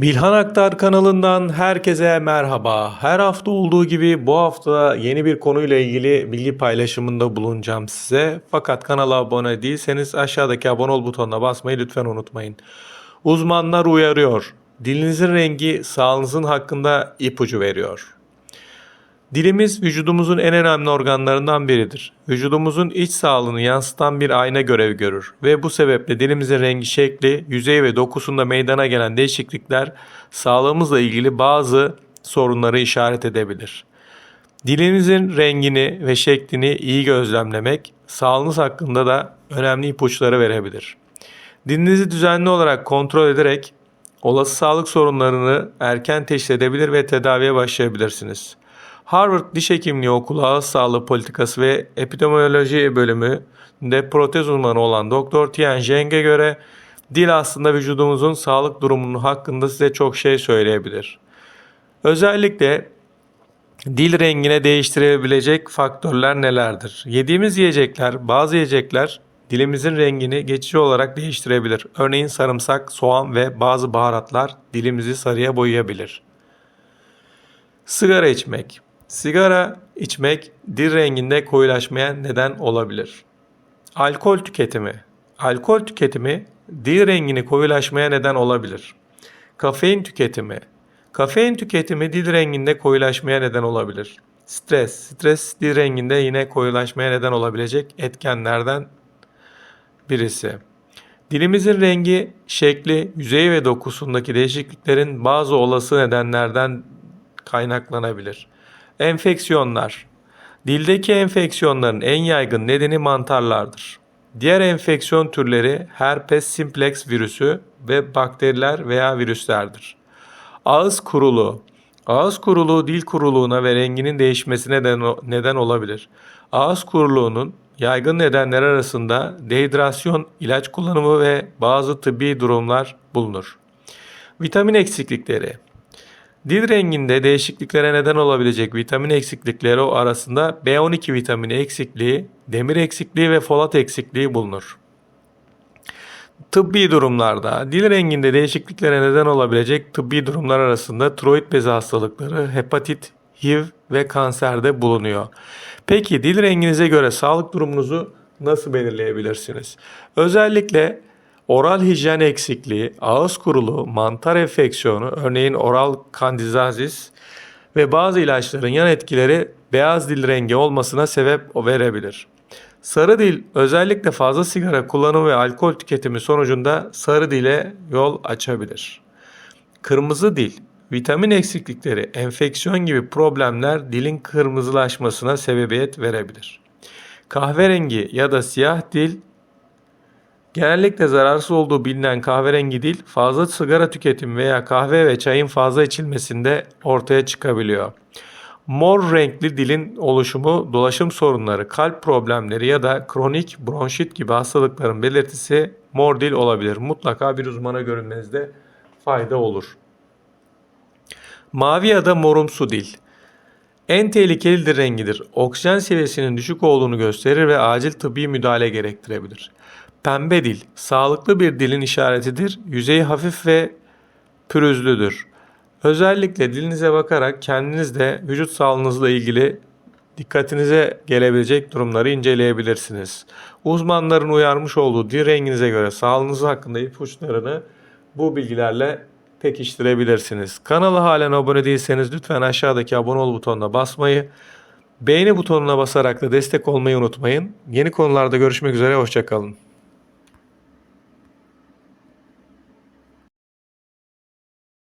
Bilhan Aktar kanalından herkese merhaba. Her hafta olduğu gibi bu hafta yeni bir konuyla ilgili bilgi paylaşımında bulunacağım size. Fakat kanala abone değilseniz aşağıdaki abone ol butonuna basmayı lütfen unutmayın. Uzmanlar uyarıyor. Dilinizin rengi sağlığınızın hakkında ipucu veriyor. Dilimiz vücudumuzun en önemli organlarından biridir. Vücudumuzun iç sağlığını yansıtan bir ayna görevi görür ve bu sebeple dilimizin rengi, şekli, yüzey ve dokusunda meydana gelen değişiklikler sağlığımızla ilgili bazı sorunları işaret edebilir. Dilinizin rengini ve şeklini iyi gözlemlemek sağlığınız hakkında da önemli ipuçları verebilir. Dilinizi düzenli olarak kontrol ederek olası sağlık sorunlarını erken teşhis edebilir ve tedaviye başlayabilirsiniz. Harvard Diş Hekimliği Okulu Ağız Sağlığı Politikası ve Epidemioloji bölümünde protez uzmanı olan Dr. Tian Zheng'e göre dil aslında vücudumuzun sağlık durumunun hakkında size çok şey söyleyebilir. Özellikle dil rengine değiştirebilecek faktörler nelerdir? Yediğimiz yiyecekler, bazı yiyecekler dilimizin rengini geçici olarak değiştirebilir. Örneğin sarımsak, soğan ve bazı baharatlar dilimizi sarıya boyayabilir. Sigara içmek. Sigara içmek dil renginde koyulaşmaya neden olabilir. Alkol tüketimi. Alkol tüketimi dil rengini koyulaşmaya neden olabilir. Kafein tüketimi. Kafein tüketimi dil renginde koyulaşmaya neden olabilir. Stres. Stres dil renginde yine koyulaşmaya neden olabilecek etkenlerden birisi. Dilimizin rengi, şekli, yüzeyi ve dokusundaki değişikliklerin bazı olası nedenlerden kaynaklanabilir. Enfeksiyonlar. Dildeki enfeksiyonların en yaygın nedeni mantarlardır. Diğer enfeksiyon türleri herpes simplex virüsü ve bakteriler veya virüslerdir. Ağız kuruluğu. Ağız kuruluğu dil kuruluğuna ve renginin değişmesine neden, olabilir. Ağız kuruluğunun yaygın nedenler arasında dehidrasyon, ilaç kullanımı ve bazı tıbbi durumlar bulunur. Vitamin eksiklikleri. Dil renginde değişikliklere neden olabilecek vitamin eksiklikleri arasında B12 vitamini eksikliği, demir eksikliği ve folat eksikliği bulunur. Tıbbi durumlarda dil renginde değişikliklere neden olabilecek tıbbi durumlar arasında tiroid bezi hastalıkları, hepatit, HIV ve kanserde bulunuyor. Peki dil renginize göre sağlık durumunuzu nasıl belirleyebilirsiniz? Özellikle oral hijyen eksikliği, ağız kuruluğu, mantar enfeksiyonu, örneğin oral kandizazis ve bazı ilaçların yan etkileri beyaz dil rengi olmasına sebep verebilir. Sarı dil özellikle fazla sigara kullanımı ve alkol tüketimi sonucunda sarı dile yol açabilir. Kırmızı dil, vitamin eksiklikleri, enfeksiyon gibi problemler dilin kırmızılaşmasına sebebiyet verebilir. Kahverengi ya da siyah dil Genellikle zararsız olduğu bilinen kahverengi dil fazla sigara tüketimi veya kahve ve çayın fazla içilmesinde ortaya çıkabiliyor. Mor renkli dilin oluşumu dolaşım sorunları, kalp problemleri ya da kronik bronşit gibi hastalıkların belirtisi mor dil olabilir. Mutlaka bir uzmana görünmenizde fayda olur. Mavi ya da morumsu dil. En tehlikeli rengidir. Oksijen seviyesinin düşük olduğunu gösterir ve acil tıbbi müdahale gerektirebilir. Pembe dil, sağlıklı bir dilin işaretidir. Yüzeyi hafif ve pürüzlüdür. Özellikle dilinize bakarak kendiniz de vücut sağlığınızla ilgili dikkatinize gelebilecek durumları inceleyebilirsiniz. Uzmanların uyarmış olduğu dil renginize göre sağlığınız hakkında ipuçlarını bu bilgilerle pekiştirebilirsiniz. Kanala halen abone değilseniz lütfen aşağıdaki abone ol butonuna basmayı, beğeni butonuna basarak da destek olmayı unutmayın. Yeni konularda görüşmek üzere, hoşçakalın.